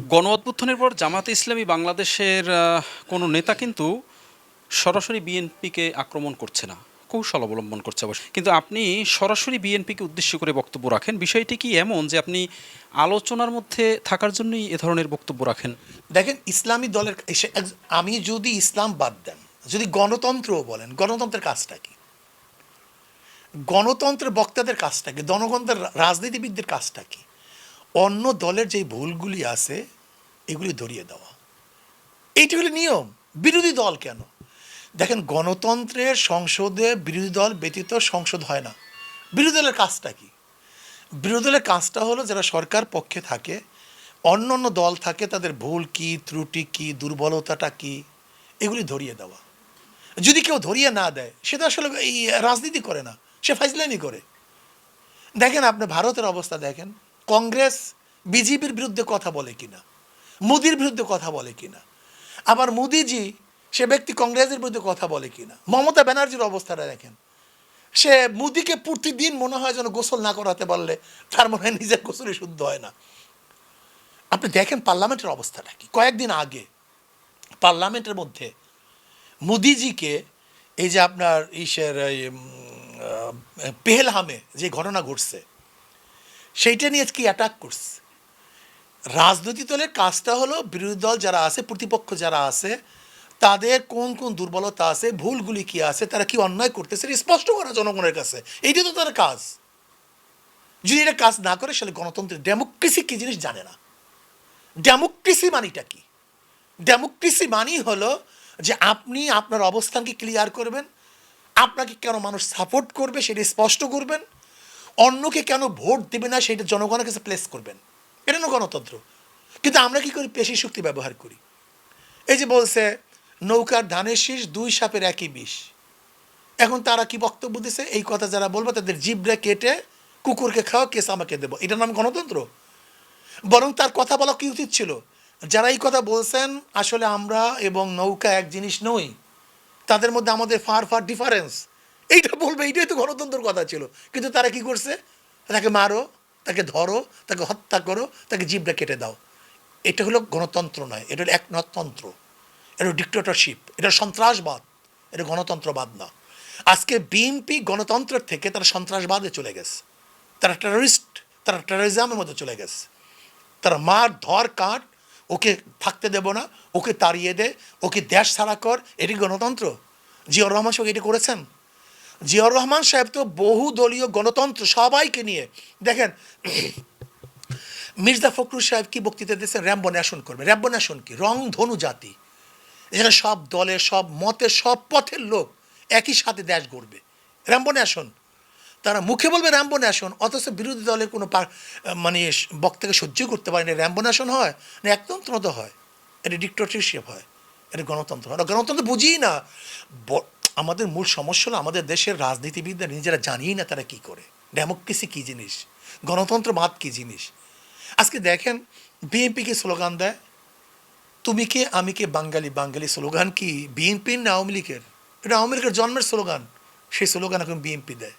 গণ অভ্যুত্থানের পর জামাতে ইসলামী বাংলাদেশের কোনো নেতা কিন্তু সরাসরি বিএনপিকে আক্রমণ করছে না, কৌশল অবলম্বন করছে অবশ্য। কিন্তু আপনি সরাসরি বিএনপিকে উদ্দেশ্য করে বক্তব্য রাখেন, বিষয়টি কি এমন যে আপনি আলোচনার মধ্যে থাকার জন্যই এ ধরনের বক্তব্য রাখেন? দেখেন, ইসলামী দলের আমি যদি ইসলাম বাদ দেন, যদি গণতন্ত্রও বলেন, গণতন্ত্রের কাজটা কি? গণতন্ত্রের বক্তাদের কাজটা কি? জনগণদের রাজনীতিবিদদের কাজটা কি? অন্য দলের যে ভুলগুলি আছে, এগুলি ধরিয়ে দেওয়া। এইটি হলো নিয়ম। বিরোধী দল কেন? দেখেন, গণতন্ত্রের সংসদে বিরোধী দল ব্যতীত সংসদ হয় না। বিরোধী দলের কাজটা কি? বিরোধী দলের কাজটা হলো যারা সরকার পক্ষে থাকে, অন্য অন্য দল থাকে, তাদের ভুল কি, ত্রুটি কি, দুর্বলতাটা কি, এগুলি ধরিয়ে দেওয়া। যদি কেউ ধরিয়ে না দেয় সেটা আসলে এই রাজনীতি করে না, সে ফাইজলামি করে। দেখেন, আপনি ভারতের অবস্থা দেখেন কংগ্রেস বিজেপির বিরুদ্ধে কথা বলে কিনা? মোদির বিরুদ্ধে কথা বলে কিনা? আবার মোদিজি সে ব্যক্তি কংগ্রেসের বিরুদ্ধে কথা বলে কিনা? মমতা ব্যানার্জির অবস্থাটা দেখেন। সে মুদিকে প্রতিদিন মনে হয় যেন গোসল না করাতে পারলে তার মনে হয় নিজের গোসলে শুদ্ধ হয় না। আপনি দেখেন পার্লামেন্টের অবস্থাটা কি? কয়েকদিন আগে পার্লামেন্টের মধ্যে মোদিজিকে এই যে আপনার ইসের পেহেলহামে যে ঘটনা ঘটছে সেইটা নিয়ে কি অ্যাটাক করছে। রাজনৈতিক দলের কাজটা হলো বিরোধী দল যারা আছে, প্রতিপক্ষ যারা আছে, তাদের কোন কোন দুর্বলতা আছে, ভুলগুলি কি আছে, তারা কি অন্যায় করতেছে স্পষ্ট করা জনগণের কাছে। এইটাই তো তার কাজ। যদি এটা কাজ না করে, সেটা গণতন্ত্রের ডেমোক্রেসি কি জিনিস জানে না। ডেমোক্রেসি মানিটা কি? ডেমোক্রেসি মানি হলো যে আপনি আপনার অবস্থানকে ক্লিয়ার করবেন, আপনাকে কেন মানুষ সাপোর্ট করবে, সেটা স্পষ্ট করবেন অন্যকে কেন ভোট দেবে না সেটা জনগণের কাছে প্লেস করবেন? এটা না গণতন্ত্র। কিন্তু আমরা কি করি? পেশি শক্তি ব্যবহার করি। এই যে বলছে, নৌকার ধানের শীষ দুই সাপের একই বিষ। এখন তারা কি বক্তব্য দিছে? এই কথা যারা বলবে, তাদের জিবরা কেটে কুকুরকে খাওয়া কেস আমাকে দেবো। এটার নাম গণতন্ত্র? বরং তার কথা বলা কি উচিত ছিল? যারা এই কথা বলছেন, আসলে আমরা এবং নৌকা এক জিনিস নই। তাদের মধ্যে আমাদের ফার ফার ডিফারেন্স এইটা বলবে, এইটাই তো গণতন্ত্রের কথা ছিল। কিন্তু তারা কি করছে? তাকে মারো, তাকে ধরো, তাকে হত্যা করো, তাকে জিবটা কেটে দাও। এটা হলো গণতন্ত্র নয়, এটা হলো একনতন্ত্র এটা ডিক্টেটরশিপ এটা সন্ত্রাসবাদ, এটা গণতন্ত্রবাদ না। আজকে বিএনপি গণতন্ত্রের থেকে তারা সন্ত্রাসবাদে চলে গেছে। তারা টেররিস্ট তারা টেরোরিজমের মধ্যে চলে গেছে। তারা মার, ধর, কাট, ওকে থাকতে দেব না, ওকে তাড়িয়ে দে, ওকে দেশ ছাড়া কর এটি গণতন্ত্র। জিয়র রহমান সাহেব এটি করেছেন? জিয়র রহমান সাহেব তো বহু দলীয় গণতন্ত্র সবাইকে নিয়ে, দেখেন, মির্জা ফখরুল সাহেব কি বক্তৃতা দিয়েছেন? র্যাম্বো ন্যাশন করবে। র্যাম্বো ন্যাশন কি? রং ধনু জাতি। এখানে সব দলের, সব মতের, সব পথের লোক একই সাথে দেশ গড়বে। র্যাম্বো ন্যাশন তারা মুখে বলবে র্যাম্বো ন্যাশন অথচ বিরোধী দলের কোনো মানে বক্তাকে সহ্য করতে পারে না র্যাম্বো ন্যাশন হয় না, একতন্ত্র তো হয়। এটা ডিক্টেটরশিপ হয়। এটা গণতন্ত্র হয়। গণতন্ত্র বুঝিই না। আমাদের মূল সমস্যা হলো আমাদের দেশের রাজনীতিবিদরা নিজেরা জানিই না তারা কি করে। ডেমোক্রেসি কী জিনিস? গণতন্ত্রবাদ কী জিনিস? আজকে দেখেন বিএনপিকে স্লোগান দেয়, তুমি কে, আমি কে, বাঙালি বাঙালি স্লোগান কি বিএনপির না আওয়ামী লীগের? এটা আওয়ামী লীগের জন্মের স্লোগান। সেই স্লোগান এখন বিএনপি দেয়।